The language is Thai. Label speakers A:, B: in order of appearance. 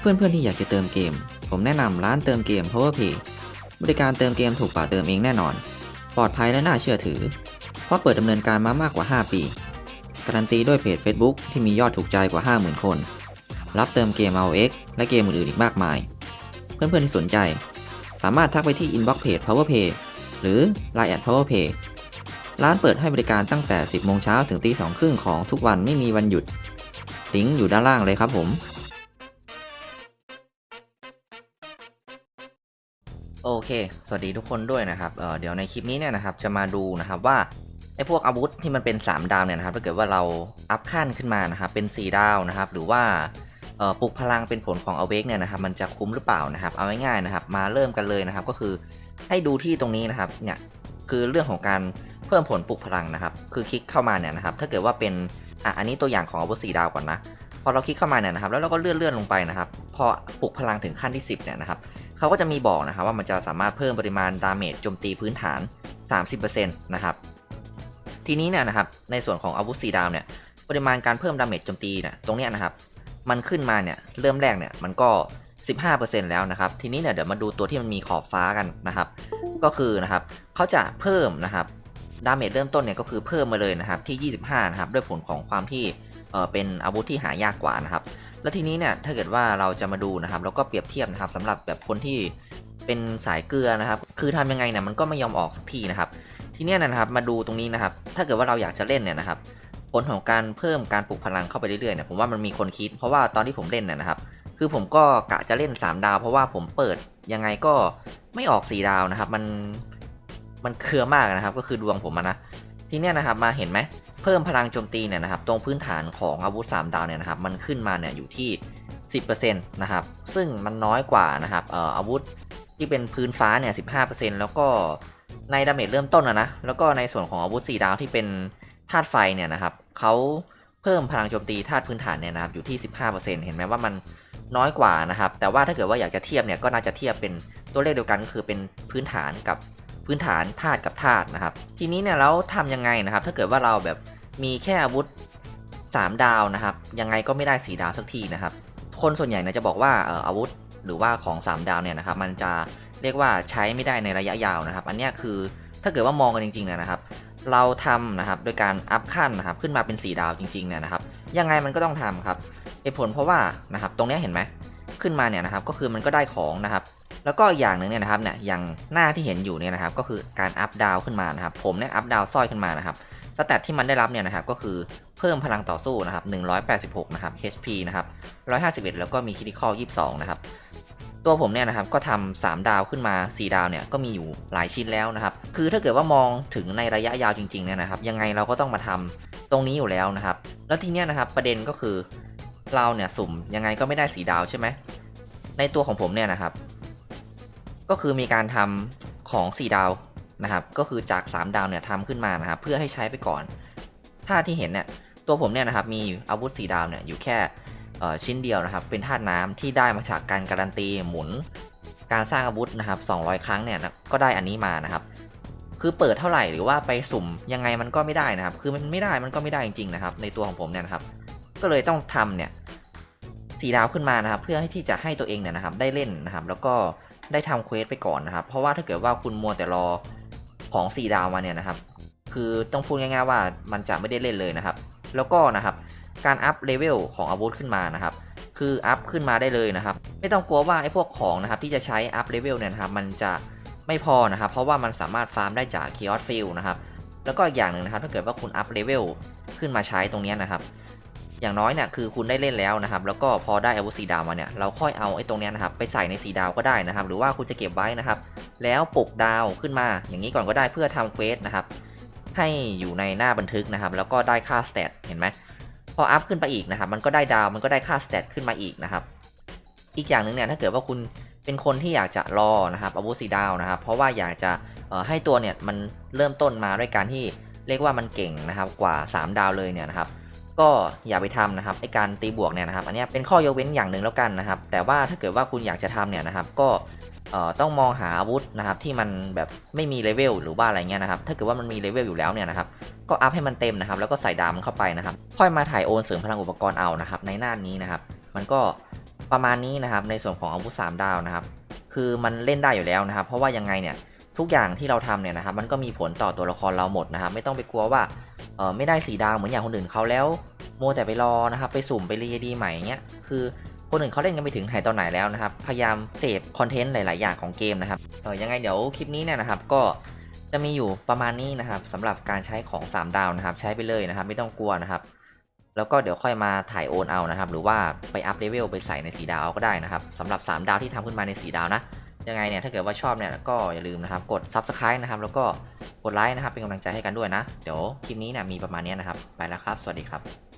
A: เพื่อนๆที่อยากจะเติมเกม ผมแนะนำร้านเติมเกม PowerPay บริการเติมเกมถูกกว่าเติมเองแน่นอน ปลอดภัยและน่าเชื่อถือ เพราะเปิดดำเนินการมามากกว่า 5 ปี การันตีด้วยเพจ Facebook ที่มียอดถูกใจกว่า 50,000 คน รับเติมเกม ROX และเกมอื่นๆอีกมากมาย เพื่อนๆที่สนใจ สามารถทักไปที่ inbox page PowerPay หรือ line at PowerPay ร้านเปิดให้บริการตั้งแต่ 10 โมงเช้าถึงตี2ครึ่งของทุกวันไม่มีวันหยุด ลิงก์อยู่ด้านล่างเลยครับผม อเค สวัสดีทุกคนด้วยนะครับเเดี๋ยวในคลิปนี้เนี่ยนะครับจะมาดูนะครับว่าไอ้พวกอาวุธที่มันเป็น 3 ดาวเนี่ยนะครับถ้าเกิดว่าเราอัพขั้นขึ้นมานะครับเป็น 4 ดาวนะครับหรือว่าปลุกพลังเป็นผลของ a w a k e เนี่ยนะครับมันจะคุ้มหรือเปล่านะครับเอาง่ายๆนะครับมาเริ่มกันเลยนะครับก็คือให้ดูที่ตรงนี้นะครับเนี่ยคือเรื่องของการเพิ่มผลปลุกพลังนะครับ คือคลิกเข้ามาเนี่ยนะครับถ้าเกิดว่าเป็นอะอันนี้ตัวอย่างของอาวุธ4ดาวก่อนนะพอเราคลิกเข้ามาเนี่ยนะครับแล้วเราก็เลื่อนเลื่อนๆลงไปนะครับ พอปลุกพลังถึงขั้นที่ 10เนี่ยนะครับ เขาก็จะมีบอกนะครับว่ามันจะสามารถเพิ่มปริมาณดาเมจโจมตีพื้นฐาน 30%นะครับทีนี้เนี่ยนะครับในส่วนของอาวุธสีดาวเนี่ยปริมาณการเพิ่มดาเมจโจมตีเนี่ยตรงเนี้ยนะครับมันขึ้นมาเนี่ยเริ่มแรกเนี่ยมันก็ 15%แล้วนะครับทีนี้เนี่ยเดี๋ยวมาดูตัวที่มันมีขอบฟ้ากันนะครับ ก็คือนะครับเขาจะเพิ่มนะครับดาเมจเริ่มต้นเนี่ยก็คือเพิ่มมาเลยนะครับที่ 25นะครับด้วยผลของความที่เออเป็นอาวุธที่หายากกว่านะครับ แล้วทีนี้เนี่ยถ้าเกิดว่าเราจะมาดูนะครับแล้วก็เปรียบเทียบนะครับสำหรับแบบคนที่เป็นสายเกลือนะครับ คือทำยังไงเนี่ยมันก็ไม่ยอมออกสักทีนะครับ ทีเนี้ยนะครับมาดูตรงนี้นะครับ ถ้าเกิดว่าเราอยากจะเล่นเนี่ยนะครับผลของการเพิ่มการปลุกพลังเข้าไปเรื่อยๆเนี่ยผมว่ามันมีคนคิด เพราะว่าตอนที่ผมเล่นเนี่ยนะครับ คือผมก็กะจะเล่น 3 ดาว เพราะว่าผมเปิดยังไงก็ไม่ออก 4 ดาวนะครับ มันมันเครือมากนะครับ ก็คือดวงผมนะ ทีเนี้ยนะครับมาเห็นไหมเพิ่มพลังโจมตีเนี่ยนะครับตรงพื้นฐานของอาวุธ 3 ดาวเนี่ยนะครับมันขึ้นมาเนี่ยอยู่ที่ 10%นะครับซึ่งมันน้อยกว่านะครับอออาวุธที่เป็นพื้นฟ้าเนี่ย 15%แล้วก็ในดาเมจเริ่มต้นอะนะแล้วก็ในส่วนของอาวุธ 4 ดาวที่เป็นธาตุไฟเนี่ยนะครับเขาเพิ่มพลังโจมตีธาตุพื้นฐานเนี่ยนะครับอยู่ที่ 15%เห็นไหมว่ามันน้อยกว่านะครับแต่ว่าถ้าเกิดว่าอยากจะเทียบเนี่ยก็น่าจะเทียบเป็นตัวเลขเดียวกันก็คือเป็นพื้นฐานกับ พื้นฐานธาตุกับธาตุนะครับ ทีนี้เนี่ยแล้วทำยังไงนะครับ ถ้าเกิดว่าเราแบบมีแค่อาวุธ 3 ดาวนะครับ ยังไงก็ไม่ได้ 4 ดาวสักทีนะครับ คนส่วนใหญ่เนี่ยจะบอกว่าเอ่ออาวุธหรือว่าของ 3 ดาวเนี่ยนะครับ มันจะเรียกว่าใช้ไม่ได้ในระยะยาวนะครับ อันนี้คือถ้าเกิดว่ามองกันจริงๆเนี่ยนะครับ เราทำนะครับโดยการอัพขั้นนะครับ ขึ้นมาเป็น 4 ดาวจริงๆเนี่ยนะครับ ยังไงมันก็ต้องทำครับเหตุผลเพราะว่านะครับตรงนี้เห็นไหมขึ้นมาเนี่ยนะครับก็คือมันก็ได้ของนะครับ แล้วก็อีกอย่างหนึ่งเนี่ยนะครับเนี่ยอย่างหน้าที่เห็นอยู่เนี่ยนะครับก็คือการอัพดาวขึ้นมานะครับผมเนี่ยอัพดาวสร้อยขึ้นมานะครับสแตทที่มันได้รับเนี่ยนะครับก็คือเพิ่มพลังต่อสู้นะครับ186นะครับ HP นะครับ151 แล้วก็มีคิ t ิคอล22นะครับตัวผมเนี่ยนะครับก็ทำ3ดาวขึ้นมา 4 ดาวเนี่ยก็มีอยู่หลายชิ้นแล้วนะครับ คือถ้าเกิดว่ามองถึงในระยะยาวจริงๆเนี่ยนะครับ ยังไงเราก็ต้องมาทำตรงนี้อยู่แล้วนะครับ แล้วทีเนี้ยนะครับประเด็นก็คือเราเนี่ยสุ่มยังไงก็ไม่ได้4ดาวใช่ไหมในตัวของผมเนี่ยนะครับ ก็คือมีการทำของ 4 ดาวนะครับ ก็คือจาก 3 ดาวเนี่ยทำขึ้นมานะครับเพื่อให้ใช้ไปก่อน ถ้าที่เห็นเนี่ยตัวผมเนี่ยนะครับมีอาวุธ 4 ดาวเนี่ยอยู่แค่ชิ้นเดียวนะครับ เป็นธาตุน้ำที่ได้มาจากการการันตีหมุน การสร้างอาวุธนะครับ 200 ครั้งเนี่ยก็ได้อันนี้มานะครับ คือเปิดเท่าไหร่หรือว่าไปสุ่มยังไงมันก็ไม่ได้นะครับ คือมันไม่ได้มันก็ไม่ได้จริงๆนะครับ ในตัวของผมเนี่ยนะครับ ก็เลยต้องทำเนี่ยสีดาวขึ้นมานะครับ เพื่อให้ที่จะให้ตัวเองเนี่ยนะครับ ได้เล่นนะครับ แล้วก็ ได้ทำเควสไปก่อนนะครับ เพราะว่าถ้าเกิดว่าคุณมัวแต่รอของสีดาวมาเนี่ยนะครับ คือต้องพูดง่ายๆว่ามันจะไม่ได้เล่นเลยนะครับ แล้วก็นะครับ การอัพเลเวลของอาวุธขึ้นมานะครับ คืออัพขึ้นมาได้เลยนะครับ ไม่ต้องกลัวว่าไอ้พวกของนะครับที่จะใช้อัพเลเวลเนี่ยนะครับมันจะไม่พอนะครับ เพราะว่ามันสามารถฟาร์มได้จากคีออสฟิลนะครับ แล้วก็อีกอย่างหนึ่งนะครับ ถ้าเกิดว่าคุณอัพเลเวลขึ้นมาใช้ตรงนี้นะครับ อย่างน้อยเนี่ยคือคุณได้เล่นแล้วนะครับแล้วก็พอได้อาวุธสีดาวมาเนี่ยเราค่อยเอาไอ้ตรงเนี้ยนะครับไปใส่ในสีดาวก็ได้นะครับ หรือว่าคุณจะเก็บไว้นะครับ แล้วปลุกดาวขึ้นมา อย่างนี้ก่อนก็ได้เพื่อทำเควสนะครับให้อยู่ในหน้าบันทึกนะครับ แล้วก็ได้ค่าสเตตเห็นไหมพออัพขึ้นไปอีกนะครับ มันก็ได้ดาวมันก็ได้ค่าสเตตขึ้นมาอีกนะครับ อีกอย่างหนึ่งเนี่ยถ้าเกิดว่าคุณเป็นคนที่อยากจะรอนะครับอาวุธสีดาวนะครับ เพราะว่าอยากจะให้ตัวเนี่ยมันเริ่มต้นมาด้วยการที่เรียกว่ามันเก่งนะครับกว่า 3 ดาวเลยเนี่ยนะครับ ก็อย่าไปทำนะครับไอการตีบวกเนี่ยนะครับอันนี้เป็นข้อยกเว้นอย่างหนึ่งแล้วกันนะครับ แต่ว่าถ้าเกิดว่าคุณอยากจะทำเนี่ยนะครับก็ต้องมองหาอาวุธนะครับที่มันแบบไม่มีเลเวลหรือว่าอะไรเงี้ยนะครับถ้าเกิดว่ามันมีเลเวลอยู่แล้วเนี่ยนะครับก็อัพให้มันเต็มนะครับแล้วก็ใส่ดาวมันเข้าไปนะครับ ค่อยมาถ่ายโอนเสริมพลังอุปกรณ์เอานะครับในหน้านี้นะครับ มันก็ประมาณนี้นะครับในส่วนของอาวุธ 3 ดาวนะครับ คือมันเล่นได้อยู่แล้วนะครับ เพราะว่ายังไงเนี่ยทุกอย่างที่เราทำเนี่ยนะครับมันก็มีผลต่อตัวละครเราหมดนะครับ ไม่ต้องไปกลัวว่า ไม่ได้สีดาวเหมือนอย่างคนอื่นเขาแล้วโมวแต่ไปรอนะครับไปสุ่มไปรีดีใหม่เงี้ยคือคนอื่นเขาเล่นกันไปถึงไหนตอนไหนแล้วนะครับ พยายามเสพคอนเทนต์หลาย ๆ อย่างของเกมนะครับเออยังไงเดี๋ยวคลิปนี้เนี่ยนะครับก็จะมีอยู่ประมาณนี้นะครับสำหรับการใช้ของ 3 ดาวนะครับ ใช้ไปเลยนะครับ ไม่ต้องกลัวนะครับ แล้วก็เดี๋ยวค่อยมาถ่ายโอนเอานะครับ หรือว่าไปอัพเลเวลไปใส่ในสีดาวก็ได้นะครับสำหรับ 3 ดาวที่ทำขึ้นมาในสีดาวนะยังไงเนี่ยถ้าเกิดว่าชอบเนี่ยก็อย่าลืมนะครับ กด Subscribe นะครับ แล้วก็ กดไลค์นะครับเป็นกำลังใจให้กันด้วยนะ เดี๋ยวคลิปนี้เนี่ยมีประมาณนี้นะครับ ไปแล้วครับ สวัสดีครับ